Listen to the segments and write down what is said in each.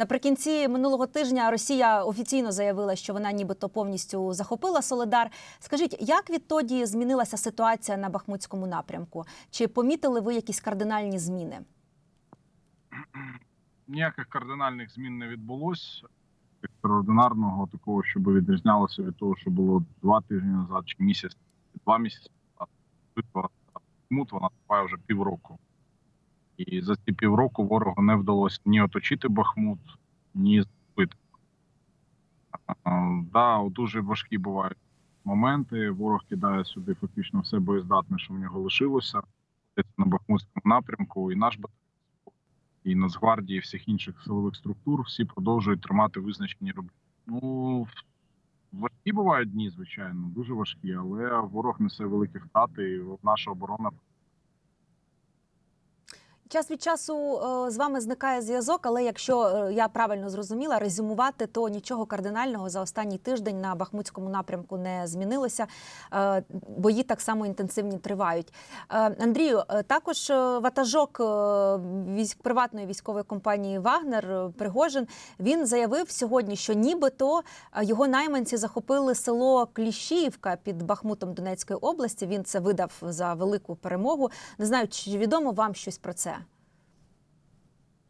Наприкінці минулого тижня Росія офіційно заявила, що вона нібито повністю захопила Соледар. Скажіть, як відтоді змінилася ситуація на Бахмутському напрямку? Чи помітили ви якісь кардинальні зміни? ніяких кардинальних змін не відбулось. Екстраординарного такого, щоб відрізнялося від того, що було два тижні назад, чи місяць, два місяці назад. Бахмут, вона триває вже півроку. І за ці півроку ворогу не вдалося ні оточити Бахмут, ні збити. Да, дуже важкі бувають моменти. Ворог кидає сюди фактично все боєздатне, що в нього лишилося. На Бахмутському напрямку, і наш батальйон і Нацгвардії, і всіх інших силових структур всі продовжують тримати визначені рубежі. Ну важкі бувають дні, звичайно, дуже важкі, але ворог несе великі втрати. і Наша оборона Час від часу е, з вами зникає зв'язок, але якщо е, я правильно зрозуміла, резюмувати, то нічого кардинального за останній тиждень на Бахмутському напрямку не змінилося. Е, Бої так само інтенсивні тривають. Андрію, також ватажок військ приватної військової компанії Вагнер Пригожин він заявив сьогодні, що нібито його найманці захопили село Кліщіївка під Бахмутом Донецької області. Він це видав за велику перемогу. Не знаю, чи відомо вам щось про це.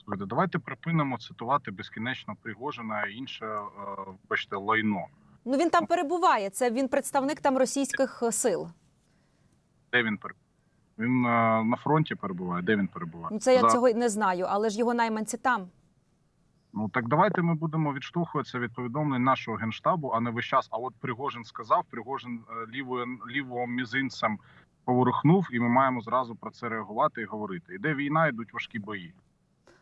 Слухайте, давайте припинимо цитувати безкінечно Пригожина і інше, е, бачите, лайно. Ну він там перебуває. Це він представник там російських е, сил. Де він перебуває? Він е, на фронті перебуває. Де він перебуває? Ну це я За- цього не знаю, але ж його найманці там. Ну так давайте ми будемо відштовхуватися від повідомлень нашого генштабу, а не весь час. А от Пригожин сказав, Пригожин лівою лівого мізинцем поворухнув, і ми маємо зразу про це реагувати і говорити. Іде війна, йдуть важкі бої.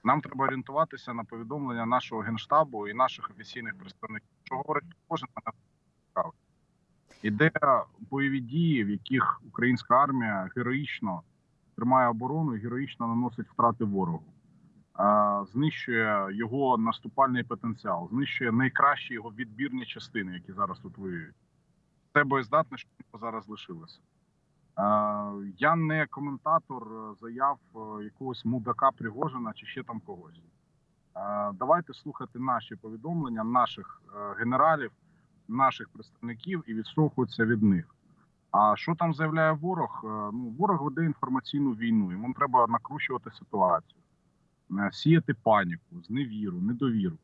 Нам треба орієнтуватися на повідомлення нашого генштабу і наших офіційних представників. Що говорить Пригожин, мене цікавить. Іде бойові дії, в яких українська армія героїчно тримає оборону і героїчно наносить втрати ворогу знищує його наступальний потенціал, знищує найкращі його відбірні частини, які зараз тут воюють. Це боєздатне, що зараз лишилося. А, я не коментатор е, заяв е, якогось мудака Пригожина чи ще там когось. Давайте слухати наші повідомлення, наших е, генералів, наших представників і відштовхуватися від них. А що там заявляє ворог? Е, Ну, ворог веде інформаційну війну. Йому треба накручувати ситуацію е, сіяти паніку, зневіру, недовіру.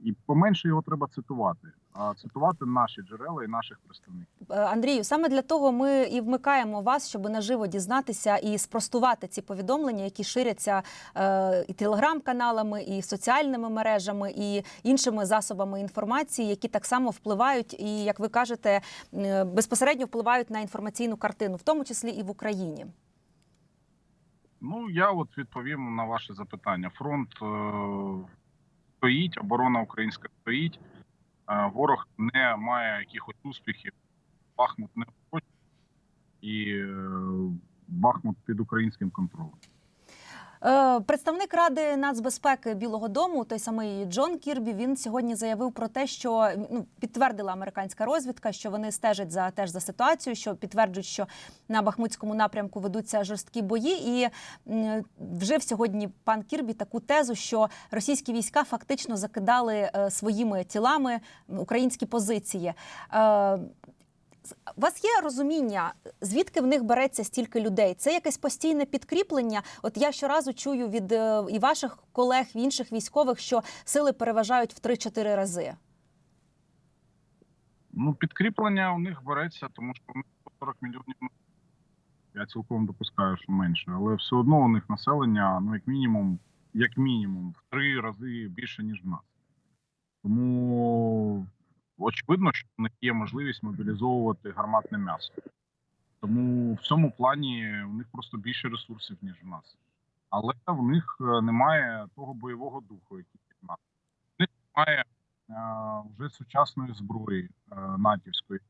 І поменше його треба цитувати, цитувати наші джерела і наших представників. Е, Андрію, саме для того ми і вмикаємо вас, щоб наживо дізнатися і спростувати ці повідомлення, які ширяться е, і телеграм-каналами, і соціальними мережами, і іншими засобами інформації, які так само впливають, і як ви кажете, е, безпосередньо впливають на інформаційну картину, в тому числі і в Україні. Ну я от відповім на ваше запитання. Фронт е, стоїть, оборона українська стоїть. Е, ворог не має якихось успіхів. Бахмут не хоче, і е, Бахмут під українським контролем. Е, Представник Ради нацбезпеки Білого Дому, той самий Джон Кірбі, він сьогодні заявив про те, що ну підтвердила американська розвідка, що вони стежать за теж за ситуацією, що підтверджують, що на Бахмутському напрямку ведуться жорсткі бої, і вжив сьогодні пан Кірбі таку тезу, що російські війська фактично закидали е, своїми тілами українські позиції. У вас є розуміння, звідки в них береться стільки людей? Це якесь постійне підкріплення. От я щоразу чую від е, і ваших колег, і інших військових, що сили переважають в 3-4 рази. Ну, підкріплення у них береться, тому що у них 40 мільйонів. Я цілком допускаю, що менше, але все одно у них населення, ну як мінімум, як мінімум, в три рази більше, ніж в нас. Тому очевидно, що в них є можливість мобілізовувати гарматне м'ясо. Тому в цьому плані у них просто більше ресурсів, ніж в нас. Але в них е, немає того бойового духу, який в нас. В них немає е, вже сучасної зброї е, натівської,